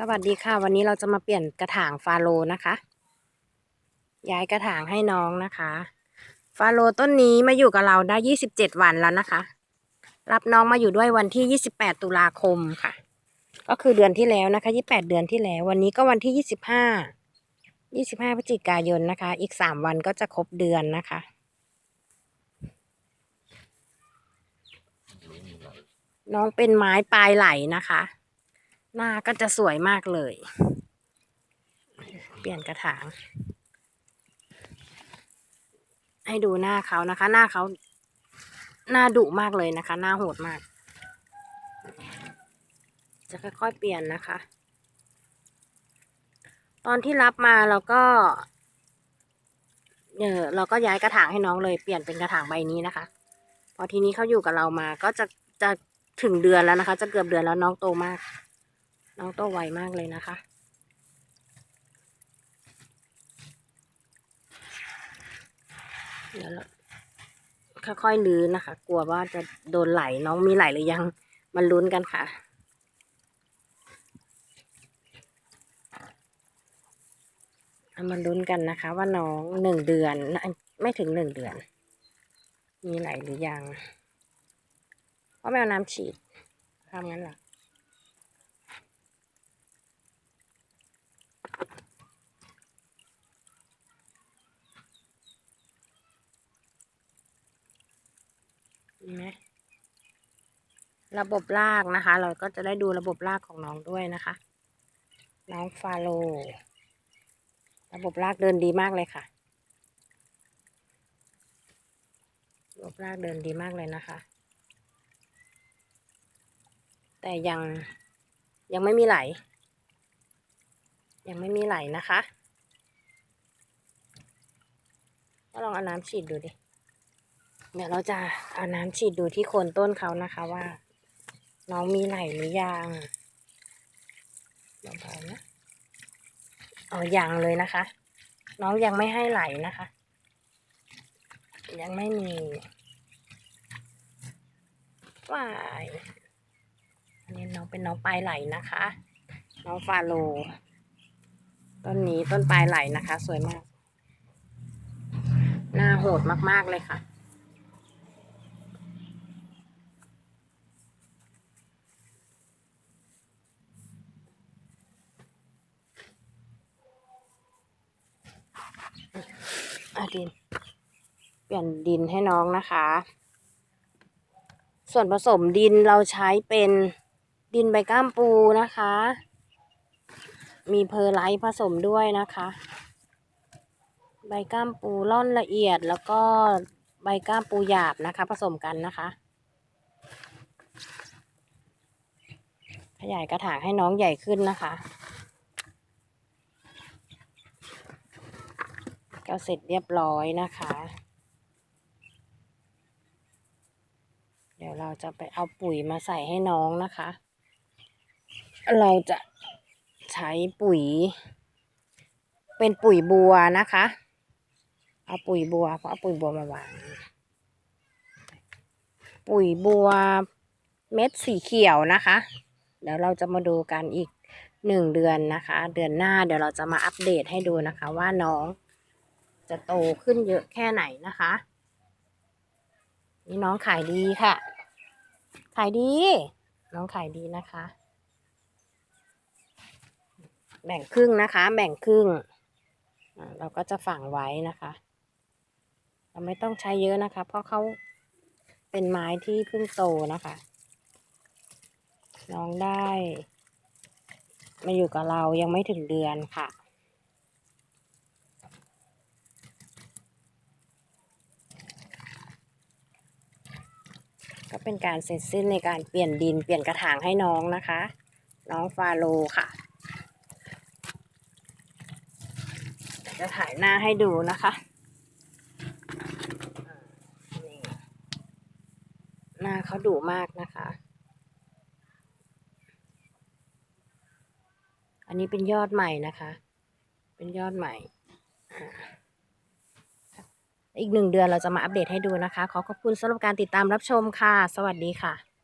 สวัสดีค่ะ วันนี้เราจะมาเปลี่ยนกระถางฟาโลนะคะ ย้ายกระถางให้น้องนะคะ ฟาโลต้นนี้มาอยู่กับเราได้27วันแล้วนะคะ รับน้องมาอยู่ด้วยวันที่28ตุลาคมค่ะ ก็คือเดือนที่แล้วนะคะ28เดือนที่แล้ว วันนี้ก็วันที่25 25พฤศจิกายนนะคะ อีก3วันก็จะครบเดือนนะคะ น้องเป็นไม้ปลายไหลนะคะ หน้าก็จะสวยมากเลย เปลี่ยนกระถาง ให้ดูหน้าเขานะคะ หน้าเขาหน้าดุมากเลยนะคะ หน้าโหดมาก จะค่อยๆเปลี่ยนนะคะ ตอนที่รับมาเราก็เออเราก็ย้ายกระถางให้น้องเลยเปลี่ยนเป็นกระถางใบนี้นะคะ พอทีนี้เขาอยู่กับเรามาก็จะจะถึงเดือนแล้วนะคะ จะเกือบเดือนแล้วน้องโตมาก น้องโตไวมากเลยนะคะ เดี๋ยวค่อยๆลื้อนะคะ กลัวว่าจะโดนไหลน้องมีไหลหรือยัง มันลุ้นกันค่ะเอามาลุ้นกันนะคะ ว่าน้องหนึ่งเดือน ไม่ถึงหนึ่งเดือน มีไหลหรือยัง เพราะไม่เอาน้ำฉีดทำงั้นหรอ มีไหม ระบบรากนะคะ เราก็จะได้ดูระบบรากของน้องด้วยนะคะ น้องฟาโล ระบบรากเดินดีมากเลยค่ะ ระบบรากเดินดีมากเลยนะคะ แต่ยังยังไม่มีไหล ยังไม่มีไหลนะคะก็ลองเอาน้ำฉีดดูดิ เดี๋ยวเราจะเอาน้ำฉีดดูที่โคนต้นเขานะคะว่า น้องมีไหลหรือยังเบาๆนะอ๋อยังเลยนะคะ น้องยังไม่ให้ไหลนะคะ ยังไม่มีวายอันนี้น้องเป็นน้องปลายไหลนะคะ น้องฟาโล ต้นนี้ต้นปลายไหลนะคะ สวยมาก หน้าโหดมากๆเลยค่ะ ดิน เปลี่ยนดินให้น้องนะคะ ส่วนผสมดินเราใช้เป็นดินใบก้ามปูนะคะ มีเพอร์ไลท์ผสมด้วยนะคะ ใบก้ามปูร่อนละเอียดแล้วก็ใบก้ามปูหยาบนะคะ ผสมกันนะคะ ขยายกระถางให้น้องใหญ่ขึ้นนะคะ ก็เสร็จเรียบร้อยนะคะ เดี๋ยวเราจะไปเอาปุ๋ยมาใส่ให้น้องนะคะ เราจะใช้ปุ๋ย เป็นปุ๋ยบัวนะคะ เอาปุ๋ยบัวเพราะเอาปุ๋ยบัวมาวางปุ๋ยบัวเม็ดสีเขียวนะคะ เดี๋ยวเราจะมาดูกันอีกหนึ่งเดือนนะคะ เดือนหน้าเดี๋ยวเราจะมาอัปเดตให้ดูนะคะว่าน้อง จะโตขึ้นเยอะแค่ไหนนะคะ นี่น้องขายดีค่ะ ขายดี น้องขายดีนะคะ แบ่งครึ่งนะคะ แบ่งครึ่งเราก็จะฝังไว้นะคะ เราไม่ต้องใช้เยอะนะคะ เพราะเขาเป็นไม้ที่เพิ่งโตนะคะ น้องได้ มาอยู่กับเรายังไม่ถึงเดือนค่ะ เป็นการเสร็จสิ้นในการเปลี่ยนดินเปลี่ยนกระถางให้น้องนะคะ น้องฟาโลค่ะ จะถ่ายหน้าให้ดูนะคะนี่หน้าเขาดุมากนะคะ อันนี้เป็นยอดใหม่นะคะ เป็นยอดใหม่ อีกหนึ่งเดือนเราจะมาอัปเดตให้ดูนะคะ ขอขอบคุณสำหรับการติดตามรับชมค่ะ สวัสดีค่ะ